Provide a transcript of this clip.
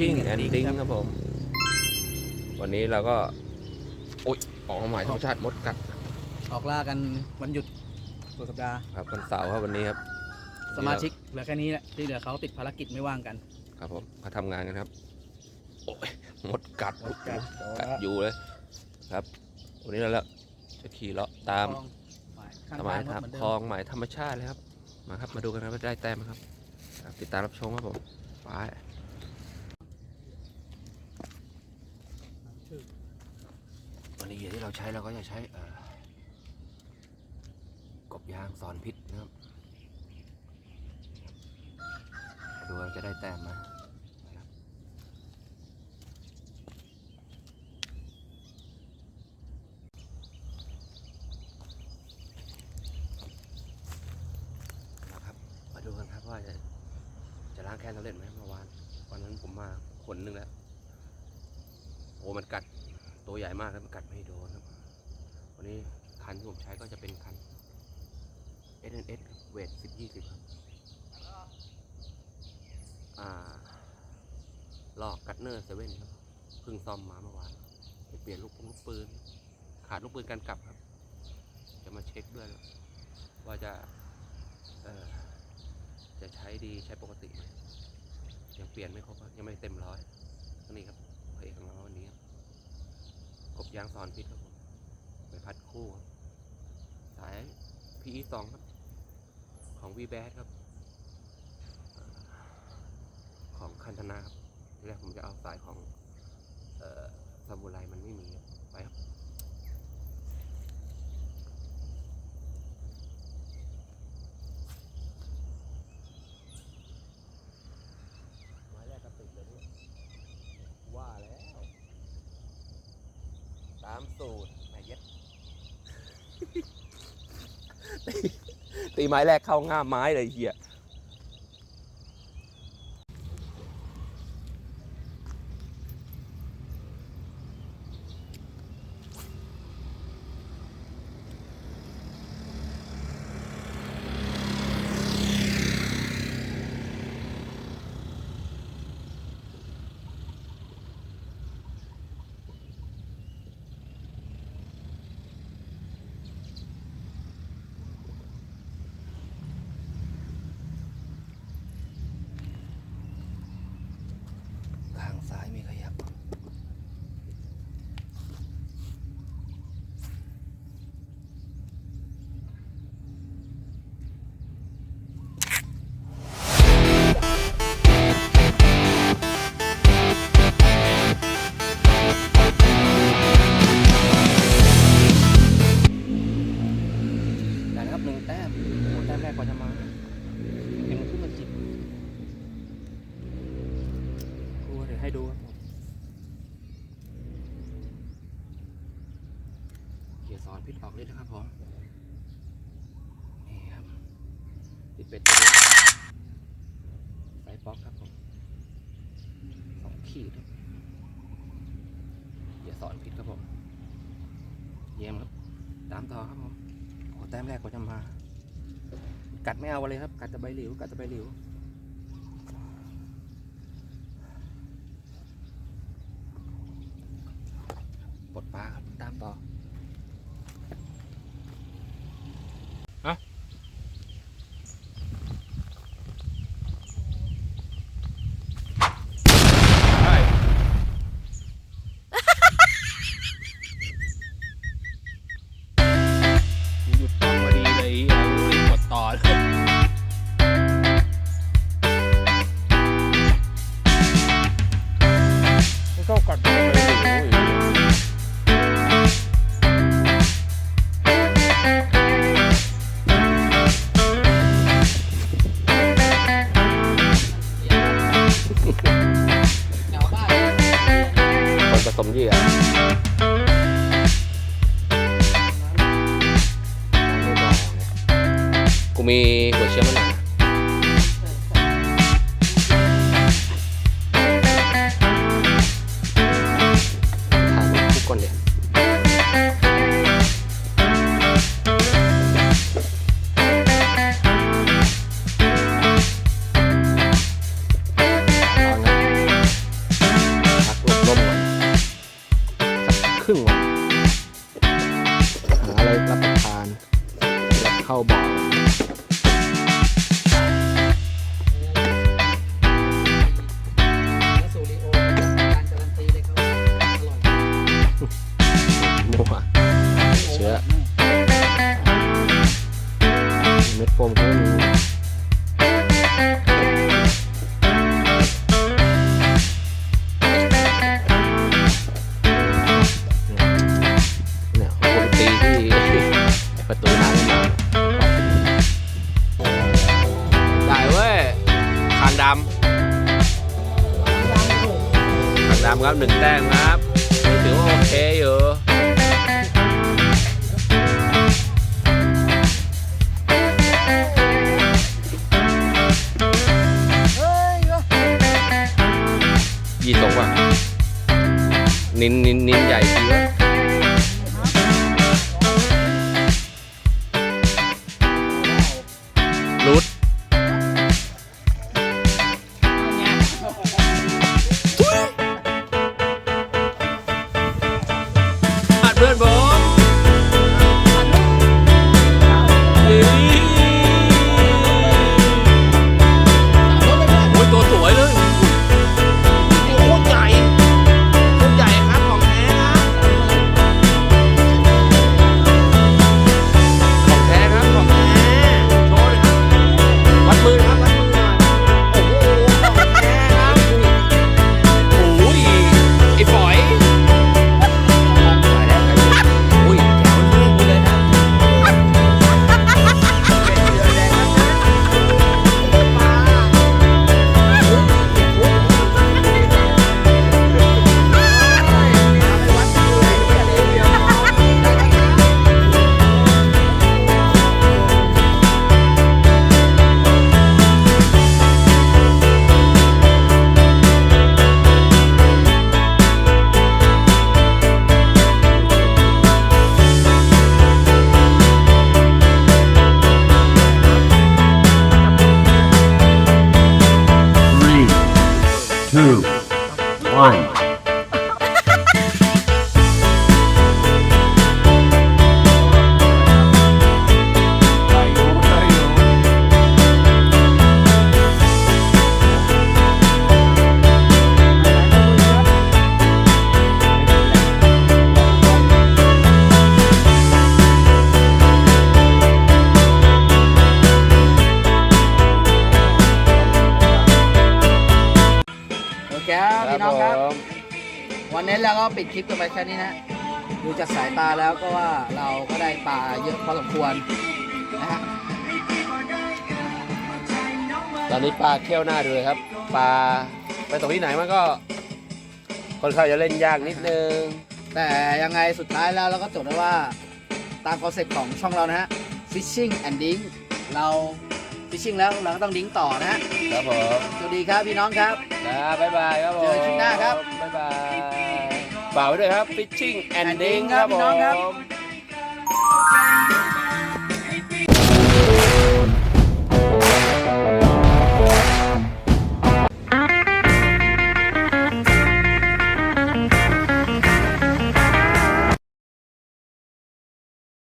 ท่านเข้าสู่ช่อง Fit Fishing and Ding Ding ครับครับผม วันนี้เราก็ โอ๊ยออกมาใหม่ธรรมชาติมดกัดออกล่ากันวันหยุดสุดสัปดาห์ครับวันเสาร์ครับวันนี้ครับ สมาชิกเหลือแค่นี้แหละที่เหลือเขาติดภารกิจไม่ว่างกัน ครับผมมาทำงานกันครับ โอ้ยมดกัดมดกัดกัดอยู่เลย ครับ วันนี้เราแล้วจะขี่เลาะตามข้างสมัยบ้านครับเหมือนเดิคลองหมายธรรมชาติเลยครับ มาครับมาดูกันครับว่าได้แต้มไหมครับครับติดตามรับชมครับผมไป วันนี้เหยื่อที่เราใช้เราก็จะใช้กบยางสอนพิษนะครับดูว่าจะได้แต้มไหมนะครับนะครับมาดูกันครับว่าจะจะล้างแค้นสำเร็จไหมเมื่อวานวันนั้นผมมาขนหนึ่งแล้วโอ้มันกัด ตัวใหญ่มากครับมันกัดไม่โดนครับ วันนี้คันที่ผมใช้ก็จะเป็นคัน S N S เวทสิบยี่สิบครับอ่าลอกกัตเนอร์เซเว่นครับเพิ่งซ่อมมาเมื่อวานไปเปลี่ยนลูกลูกปืน ขาดลูกปืนกันกลับครับ จะมาเช็คด้วยว่าจะเออจะใช้ดีใช้ปกติไหมยังเปลี่ยนไม่ครบยังไม่เต็มร้อยนี่ครับพระเอกของเราวันนี้ครับ บยางสอนพิษครับผมไปพัดคู่ครับสาย PE สองครับ ของวีแบดครับ ของคันธนาครับทีแรกผมจะเอาสายของ เอ่อซามูไรมันไม่มีครับไปครับ หมายแรกก็ติดเลยด้วยว่าแล้ว ตามสูตรแม่เย็ดตีไม้แรกเข้าง่ามไม้เลยเฮีย แรกกว่าจะมาเป็นขึ้นมาจิบครูเดี๋ยวให้ดูครับเกียร์สอนพิษออกเลยนะครับผมนี่ครับติดเป็ดตัวสายป๊อกครับผมสองขีดเกียร์สอนพิษครับผมเยี่ยมครับตามต่อครับผมโอ้แต้มแรกก็จะมา กัดไม่เอาเลยครับ กัดแต่ใบหลิวกัดแต่ใบหลิวปลดปลาครับตามต่อ กูมีหั ดำครับหนึ่งแต้มครับถือว่าโอเคอยู่ยยี่ตกว่ะนินนินนินใหญ่จริงวะ อัด โอเคครับพี่น้องครับวันนี้เราก็ปิดคลิปกันไปแค่นี้นะดูจากสายตาแล้วก็ว่าเราก็ได้ปลาเยอะพอสมควรนะฮะตอนนี้ปลาเขี้ยวหน้าดูเลยครับ ปลาไปตกที่ไหนมันก็ค่อนข้างจะเล่นยากนิดนึง แต่ยังไงสุดท้ายแล้วเราก็จบได้ว่าตามคอนเซ็ปต์ของช่องเรานะฮะ fishing and dink เรา fishing แล้วเราก็ต้องดิ้งต่อนะฮะครับผมสวัสดีครับพี่น้องครับ ครับบ๊ายบายครับผมเจอกันคลิปหน้าครับบ๊ายบายฝากไว้ด้วยครับ fishing and And ding ding ครับครับพี่น้องครับผม